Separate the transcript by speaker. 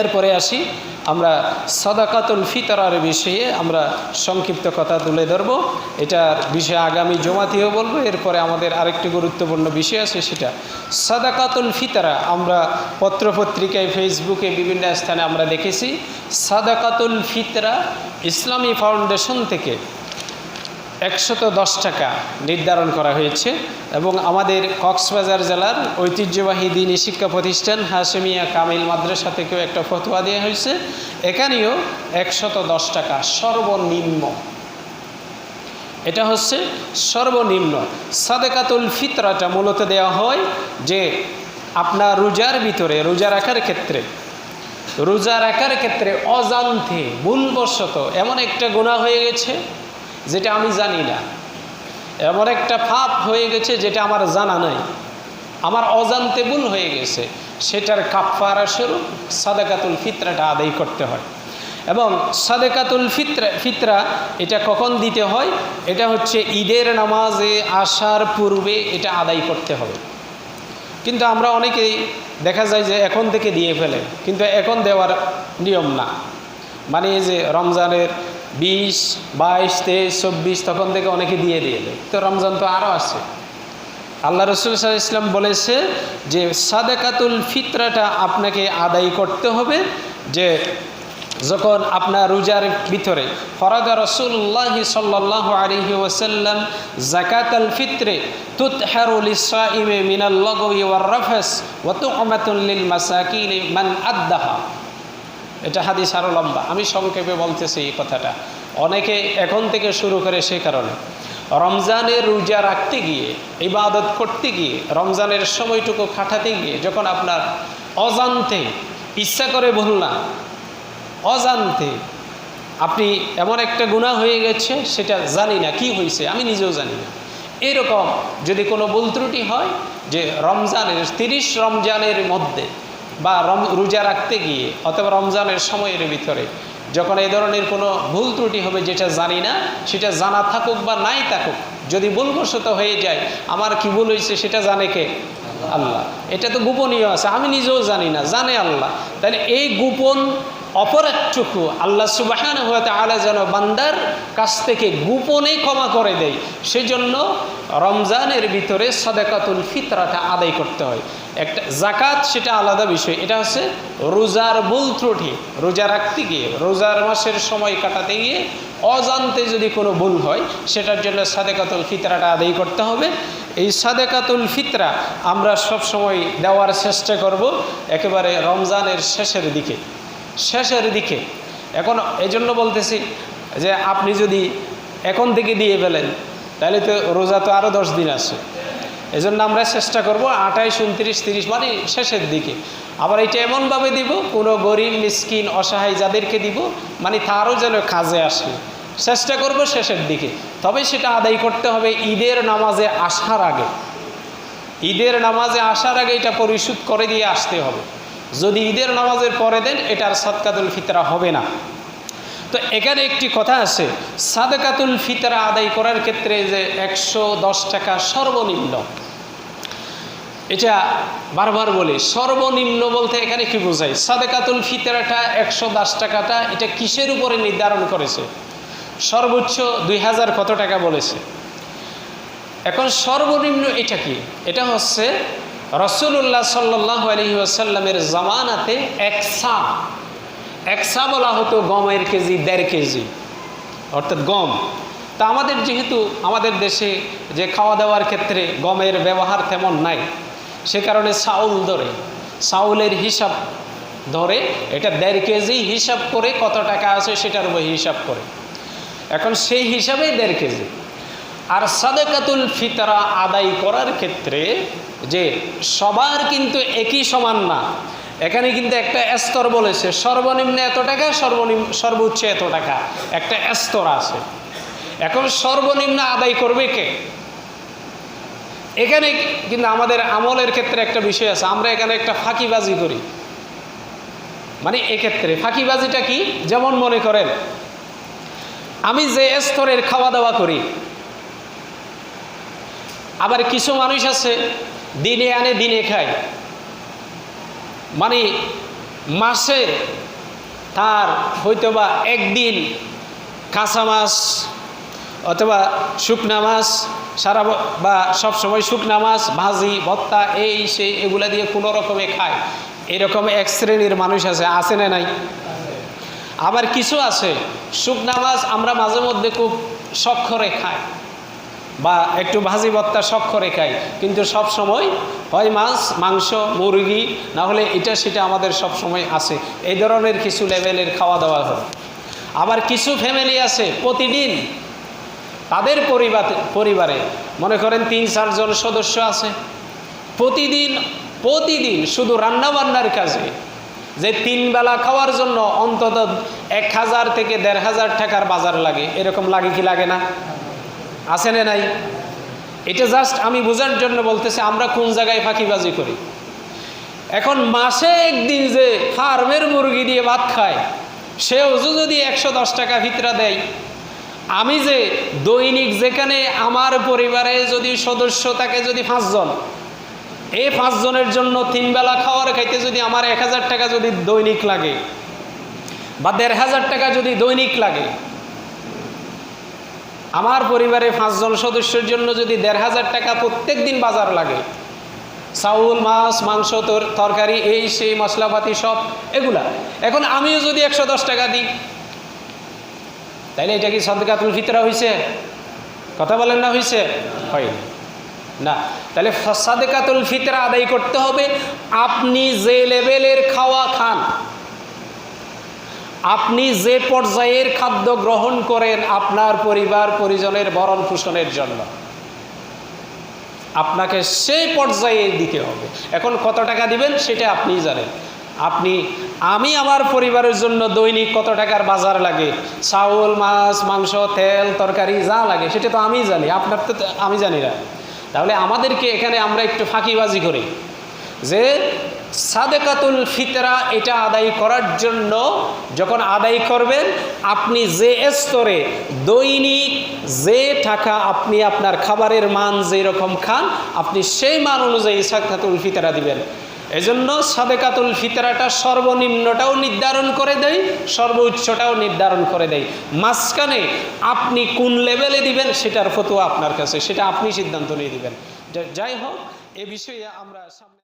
Speaker 1: এরপরে আসি, আমরা সদাকাতুল ফিতরার বিষয়ে আমরা সংক্ষিপ্ত কথা তুলে ধরব। এটার বিষয়ে আগামী জমাতেও বলব, এরপরে আমাদের আরেকটি গুরুত্বপূর্ণ বিষয় আছে সেটা। সাদাকাতুল ফিতরা, আমরা পত্রপত্রিকায়, ফেসবুকে বিভিন্ন স্থানে আমরা দেখেছি, সাদাকাতুল ফিতরা ইসলামী ফাউন্ডেশন থেকে একশত দশ টাকা নির্ধারণ করা হয়েছে এবং আমাদের কক্সবাজার জেলার ঐতিহ্যবাহী দিনী শিক্ষা প্রতিষ্ঠান হাসেমিয়া কামিল মাদ্রাসা থেকেও একটা ফতোয়া দেওয়া হয়েছে। এখানেও একশত দশ টাকা সর্বনিম্ন। এটা হচ্ছে সর্বনিম্ন। সাদেকাতুল ফিতরাটা মূলত দেওয়া হয় যে আপনার রোজার ভিতরে, রোজা রাখার ক্ষেত্রে, রোজা রাখার ক্ষেত্রে অজান্তে, ভুলবশত এমন একটা গুণা হয়ে গেছে যেটা আমি জানি না। এমন একটা ফাপ হয়ে গেছে যেটা আমার জানা নাই। আমার অজান্তে ভুল হয়ে গেছে। সেটার কাপ্পারা স্বরূপ সাদেকাতুল ফিতরাটা আদায় করতে হয়। এবং সাদেকাতুল ফিতরা ফিতরা এটা কখন দিতে হয়? এটা হচ্ছে ঈদের নামাজে আসার পূর্বে এটা আদায় করতে হবে। কিন্তু আমরা অনেকেই দেখা যায় যে এখন থেকে দিয়ে ফেলে। কিন্তু এখন দেওয়ার নিয়ম না। মানে এই যে রমজানের বিশ, বাইশ, তেইশ, চব্বিশ, তখন থেকে অনেকে দিয়ে দিয়ে দেয়। তো রমজান তো আরও আছে। আল্লাহ রসুল সাল ইসলাম বলেছে যে, সাদেকাতুল ফিতরাটা আপনাকে আদায় করতে হবে যে, যখন আপনার রোজার ভিতরে ফরাদা রসুল্লাহ সাল্লাহ আলহি ওসাল্লাম জাকাতাল ফিত্রে তুত হেরুল ইসরাইমে মিনাল লগই ওয়ার রফেস ওয়াতু অমাতুল্লিল মাসাকিন মান আদাহা এটা হাদিস আরও লম্বা। আমি সংক্ষেপে বলতেছি এই কথাটা। অনেকে এখন থেকে শুরু করে সে কারণে। রমজানের রোজা রাখতে গিয়ে, ইবাদত করতে গিয়ে, রমজানের সময়টুকু খাটাতে গিয়ে, যখন আপনার অজান্তে ইচ্ছা করে ভুল না, অজান্তে আপনি এমন একটা গুণা হয়ে গেছে, সেটা জানি না, কি হয়েছে আমি নিজেও জানি না। এরকম যদি কোনো ভুল ত্রুটি হয়, যে রমজানের, তিরিশ রমজানের মধ্যে বা রোজা রাখতে গিয়ে অথবা রমজানের সময়ের ভিতরে যখন এই ধরনের কোনো ভুল ত্রুটি হবে যেটা জানি না, সেটা জানা থাকুক বা নাই থাকুক, যদি ভুলবশত হয়ে যায়, আমার কি ভুল হয়েছে সেটা জানে কে? আল্লাহ। এটা তো গোপনীয় আছে, আমি নিজেও জানি না, জানে আল্লাহ। তাহলে এই গোপন অপরাধটুকু আল্লাহ সুবাহান হতে আলা যেন বান্দার কাছ থেকে গোপনে ক্ষমা করে দেয়, সেজন্য রমজানের ভিতরে সদেকাতুল ফিতরাটা আদায় করতে হয়। একটা জাকাত সেটা আলাদা বিষয়। এটা হচ্ছে রোজার ভুল ত্রুটি। রোজা রাখতে গিয়ে, রোজার মাসের সময় কাটাতে গিয়ে অজান্তে যদি কোনো ভুল হয়, সেটার জন্য সাদেকাতুল ফিতরাটা আদায় করতে হবে। এই সাদেকাতুল ফিতরা আমরা সব সময় দেওয়ার চেষ্টা করব একেবারে রমজানের শেষের দিকে। শেষের দিকে। এখন এই জন্য বলতেছি যে আপনি যদি এখন থেকে দিয়ে ফেলেন তাহলে তো রোজা তো আরও দশ দিন আছে। এজন্য আমরা চেষ্টা করব আঠাইশ, উনত্রিশ, তিরিশ মানে শেষের দিকে। আবার এটা এমনভাবে দিব, কোনো গরিব, মিসকিন, অসহায় যাদেরকে দিব মানে তারও যেন কাজে আসে। চেষ্টা করব শেষের দিকে। তবে সেটা আদায় করতে হবে ঈদের নামাজে আসার আগে। ঈদের নামাজে আসার আগে এটা পরিশোধ করে দিয়ে আসতে হবে। যদি ঈদের নামাজের পরে দেন, এটার সৎকাদুল ফিতরা হবে না। তো এখানে একটি কথা আছে, সাদকাতুল ফিতরা আদায় করার ক্ষেত্রে যে একশো দশ টাকা সর্বনিম্ন। এটা বারবার বলি, সর্বনিম্ন বলতে এখানে কি বোঝায়? সাদেকাতুল ফিতরাটা একশো দশ টাকাটা, এটা কিসের উপরে নির্ধারণ করেছে? সর্বোচ্চ দুই হাজার কত টাকা বলেছে? এখন সর্বনিম্ন এটা কি? এটা হচ্ছে রসুল্লাহ সাল্লাহ আলহি আসাল্লামের জামানাতে একসা একসা বলা হতো গমের কেজি, দেড় কেজি, অর্থাৎ গম। তা আমাদের যেহেতু আমাদের দেশে যে খাওয়া দাওয়ার ক্ষেত্রে গমের ব্যবহার তেমন নাই, সে কারণে চাউল ধরে। চাউলের হিসাব ধরে, এটা দেড় কেজি হিসাব করে কত টাকা আছে সেটার উপর হিসাব করে। এখন সেই হিসাবেই দেড় কেজি। আর সাদেকাতুল ফিতরা আদায় করার ক্ষেত্রে যে সবার কিন্তু একই সমান না এখানে কিন্তু একটা স্তর বলেছে, সর্বনিম্ন এত টাকা, সর্বনিম্ন, সর্বোচ্চ এত টাকা। একটা স্তর আছে। এখন সর্বনিম্ন আদায় করবে কে? এখানে কিন্তু আমাদের আমলের ক্ষেত্রে একটা বিষয় আছে, আমরা এখানে একটা ফাঁকিবাজি করি। মানে এক্ষেত্রে ফাঁকিবাজিটা কি? যেমন মনে করেন, আমি যে স্তরের খাওয়া দাওয়া করি, আবার কিছু মানুষ আছে, দিনে আনে, দিনে খায়। মানে মাসে তার হয়তোবা একদিন কাঁচা মাছ অথবা শুকনা মাছ, সারা বা সবসময় শুকনা মাছ, ভাজি ভত্তা এই, সেই, এগুলা দিয়ে কোনো রকমে খায়। এরকম এক শ্রেণির মানুষ আছে আছে না নাই? আবার কিছু আছে, শুকনা মাছ আমরা মাঝে মধ্যে খুব সক্ষরে খাই। বা একটু ভাজি ভত্তা শখ করে খাই কিন্তু সব সময় হয় মাছ, মাংস, মুরগি, না হলে এটা সেটা আমাদের সব সময় আছে। এই ধরনের কিছু লেভেলের খাওয়া দাওয়া হয়। আবার কিছু ফ্যামিলি আছে প্রতিদিন তাদের পরিবার, পরিবারে মনে করেন তিন চারজন সদস্য আছে। প্রতিদিন প্রতিদিন শুধু রান্নাবান্নার কাজে যে তিন বেলা খাওয়ার জন্য অন্তত এক হাজার থেকে দেড় হাজার টাকার বাজার লাগে। এরকম লাগে কি লাগে না? আছে না নাই? এটা জাস্ট আমি বোঝার জন্য বলতেছি, আমরা কোন জায়গায় ফাঁকিবাজি করি? এখন মাসে একদিন যে ফার্মের মুরগি দিয়ে ভাত খায়, সে সেও যদি একশো দশ টাকা ভিতরা দেয়, আমি যে দৈনিক যেখানে আমার পরিবারে যদি সদস্য থাকে যদি পাঁচজন, এই পাঁচজনের জন্য তিন বেলা খাওয়ার খাইতে যদি আমার এক হাজার টাকা যদি দৈনিক লাগে, বা দেড় হাজার টাকা যদি দৈনিক লাগে আমার পরিবারে পাঁচজন সদস্যের জন্য যদি দেড় হাজার টাকা প্রত্যেক দিন বাজার লাগে, চাউল, মাছ, মাংস, তোর তরকারি, এই সেই মশলাপাতি সব, এগুলা। এখন আমিও যদি একশো দশ টাকা দিই, তাইলে এটা কি সদকাতুল ফিতরা হয়েছে কথা বলেন না হয়েছে হয়নি না। তাহলে সাদেকাতুল ফিতরা আদায় করতে হবে। আপনি যে লেভেলের খাওয়া খান আপনি যে পর্যায়ের খাদ্য গ্রহণ করেন আপনার পরিবার, পরিজনের ভরণ পোষণের জন্য। আপনাকে সেই পর্যায়ে দিতে হবে। এখন কত টাকা দিবেন সেটা আপনি জানেন। আপনি, আমি আমার পরিবারের জন্য দৈনিক কত টাকার বাজার লাগে? চাউল, মাছ, মাংস, তেল, তরকারি যা লাগে, সেটা তো আমি জানি। আপনার তো আমি জানি না। তাহলে আমাদেরকে এখানে আমরা একটু ফাঁকিবাজি করি যে সাদেকাতুল ফিতরা এটা আদায় করার জন্য যখন আদায় করবেন, আপনি যে স্তরে দৈনিক যে টাকা আপনি আপনার খাবারের মান যেরকম খান, আপনি সেই মান অনুযায়ী সাদেকাতুল ফিতরা দিবেন। এজন্য সাদেকাতুল ফিতরাটা সর্বনিম্নটাও নির্ধারণ করে দেয়, সর্বোচ্চটাও নির্ধারণ করে দেয়। মাঝখানে আপনি কোন লেভেলে দিবেন সেটার ফতোয়া আপনার কাছে, সেটা আপনি সিদ্ধান্ত নিয়ে দিবেন। যাই হোক, এ বিষয়ে আমরা সামনে